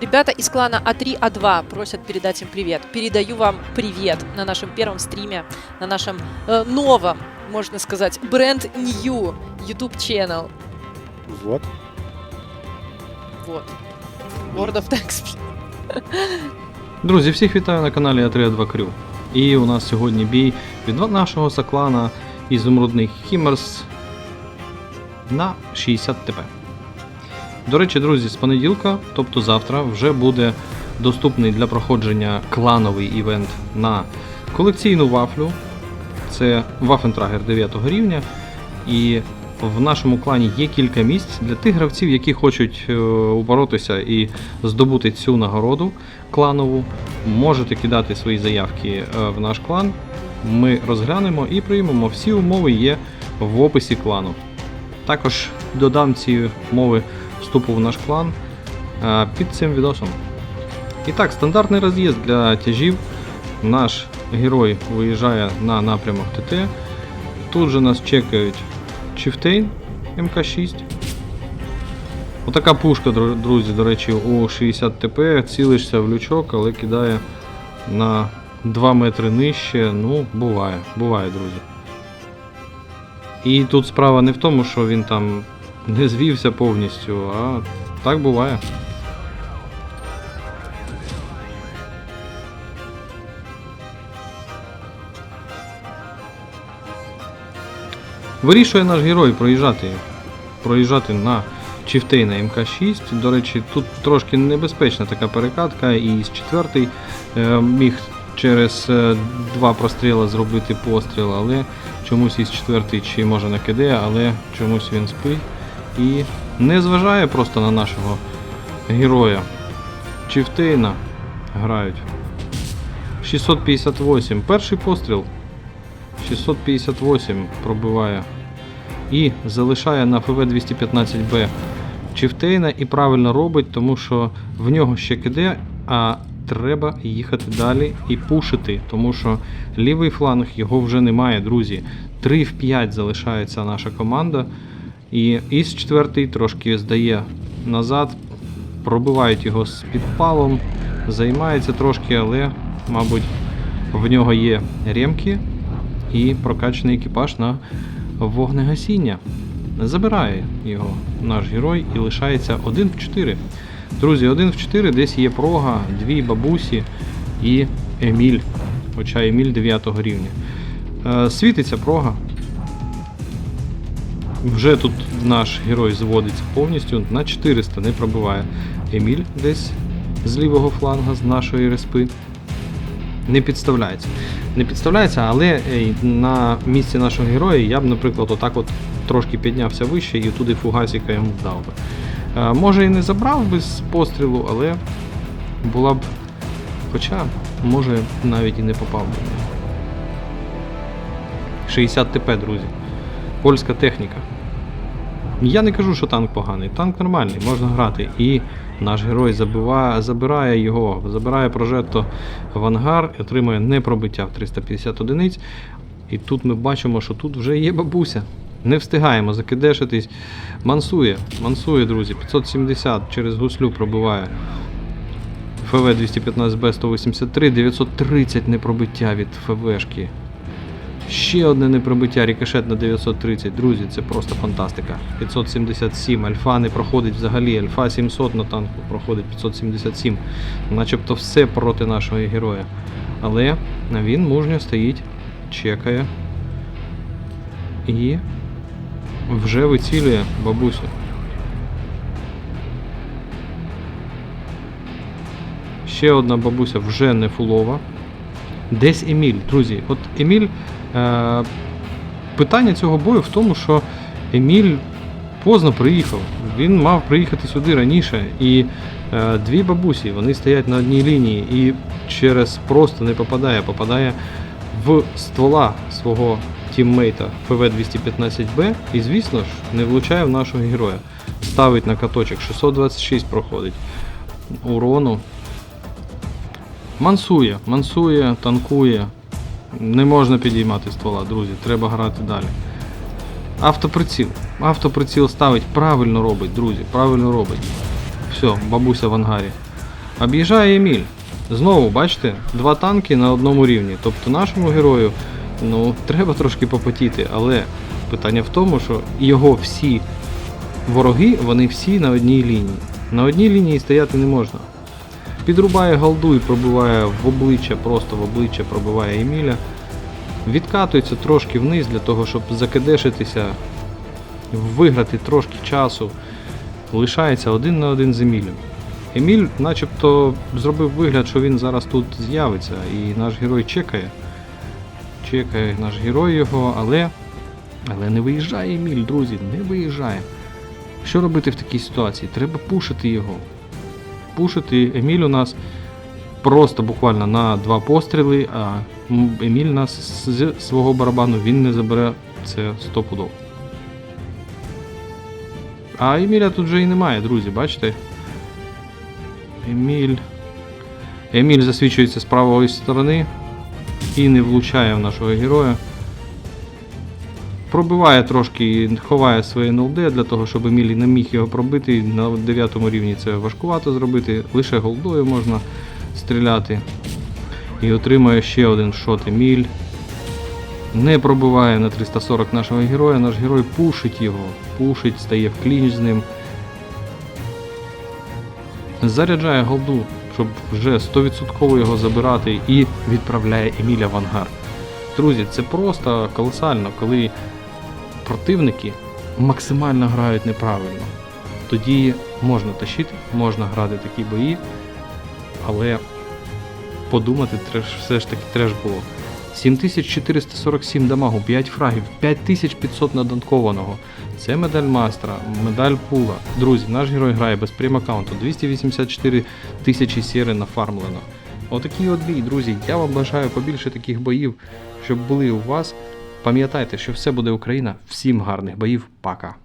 Ребята из клана А А3, А2 просят передать им привет. Передаю вам привет на нашем первом стриме, на нашем э, новом, можно сказать, бренд New YouTube channel. Вот. Вот. World of Tanks. Друзі, всіх вітаю на каналі А3А2 Крю. І у нас сьогодні бій від нашого соклана Ізумрудний Хімерс на 60 ТП. До речі, друзі, з понеділка, тобто завтра, вже буде доступний для проходження клановий івент на колекційну вафлю. Це Waffentrager 9 рівня. І в нашому клані є кілька місць для тих гравців, які хочуть е, упоротися і здобути цю нагороду кланову. Можете кидати свої заявки е, в наш клан. Ми розглянемо і приймемо. Всі умови є в описі клану. Також додам ці умови вступу в наш клан е, під цим відосом. І так, стандартний роз'їзд для тяжів. Наш герой виїжджає на напрямок ТТ. Тут же нас чекають Чифтейн МК6. Отака пушка, друзі, до речі, у 60 ТП. Цілишся в лючок, але кидає на 2 метри нижче. Ну, буває, буває, друзі. І тут справа не в тому, що він там не звівся повністю, а так буває. Вирішує наш герой проїжджати, проїжджати на чифтей на МК6. До речі, тут трошки небезпечна така перекатка, і з четвертий е, міг через е, два простріли зробити постріл, але чомусь із четвертий чи може на КД, але чомусь він спить і не зважає просто на нашого героя. Чифтейна грають. 658. Перший постріл. 658 пробиває. І залишає на ФВ-215Б Чифтейна і правильно робить, тому що в нього ще киде, а треба їхати далі і пушити, тому що лівий фланг його вже немає, друзі. 3 в 5 залишається наша команда. І із четвертий трошки здає назад, пробивають його з підпалом, займається трошки, але, мабуть, в нього є ремки і прокачаний екіпаж на вогнегасіння. Забирає його наш герой і лишається 1 в 4. Друзі, 1 в 4 десь є прога, дві бабусі і Еміль. Хоча Еміль 9 рівня. Е, світиться прога. Вже тут наш герой зводиться повністю на 400, не пробиває Еміль десь з лівого фланга, з нашої респи. Не підставляється. Не підставляється, але на місці нашого героя я б, наприклад, отак от трошки піднявся вище і туди фугасіка йому дав би. Е, Може і не забрав би з пострілу, але була б. Хоча, може, навіть і не попав би. 60 ТП, друзі. Польська техніка. Я не кажу, що танк поганий. Танк нормальний, можна грати. І наш герой забиває, забирає його, забирає прожетто в ангар і отримує непробиття в 350 одиниць. І тут ми бачимо, що тут вже є бабуся. Не встигаємо закидешитись. Мансує, мансує, друзі. 570 через гуслю пробиває. ФВ 215Б 183, 930 непробиття від ФВшки. Ще одне непробиття, рікошет на 930. Друзі, це просто фантастика. 577. Альфа не проходить взагалі. Альфа 700 на танку проходить 577. Начебто все проти нашого героя. Але він мужньо стоїть, чекає. І вже вицілює бабусю. Ще одна бабуся вже не фулова. Десь Еміль, друзі. От Еміль. Е, питання цього бою в тому, що Еміль поздно приїхав. Він мав приїхати сюди раніше. І е, дві бабусі вони стоять на одній лінії і через просто не попадає, попадає в ствола свого тіммейта ФВ-215Б і, звісно ж, не влучає в нашого героя. Ставить на каточок 626 проходить урону. Мансує, мансує, танкує. Не можна підіймати ствола, друзі, треба грати далі. Автоприціл. Автоприціл ставить, правильно робить, друзі, правильно робить. Все, бабуся в ангарі. Об'їжджає Еміль. Знову, бачите, два танки на одному рівні. Тобто нашому герою ну, треба трошки попотіти, але питання в тому, що його всі вороги, вони всі на одній лінії. На одній лінії стояти не можна. Підрубає голду і пробиває в обличчя, просто в обличчя пробиває Еміля. Відкатується трошки вниз для того, щоб закидешитися, виграти трошки часу. Лишається один на один з Емілем. Еміль начебто зробив вигляд, що він зараз тут з'явиться, і наш герой чекає. Чекає наш герой його, але. Але не виїжджає Еміль, друзі, не виїжджає. Що робити в такій ситуації? Треба пушити його. Пушити Еміль у нас просто буквально на два постріли, а Еміль нас з свого барабану він не забере це стопудов. А Еміля тут вже і немає, друзі, бачите? Еміль. Еміль засвічується з правої сторони і не влучає в нашого героя. Пробиває трошки, ховає своє НЛД для того, щоб Еміль не міг його пробити. На 9 рівні це важкувато зробити, лише голдою можна стріляти. І отримує ще один шот Еміль. Не пробиває на 340 нашого героя, наш герой пушить його, пушить, стає в клінч з ним. Заряджає голду, щоб вже 100% його забирати і відправляє Еміля в ангар. Друзі, це просто колосально, коли противники максимально грають неправильно. Тоді можна тащити, можна грати такі бої, але подумати все ж таки треш було. 7447 дамагу, 5 фрагів, 5500 наданкованого. Це медаль майстра, медаль пула. Друзі, наш герой грає без прем-аккаунту, 284 тисячі сіри нафармлено. Отакий от бій, друзі. Я вам бажаю побільше таких боїв, щоб були у вас. Пам'ятайте, що все буде Україна. Всім гарних боїв, пока!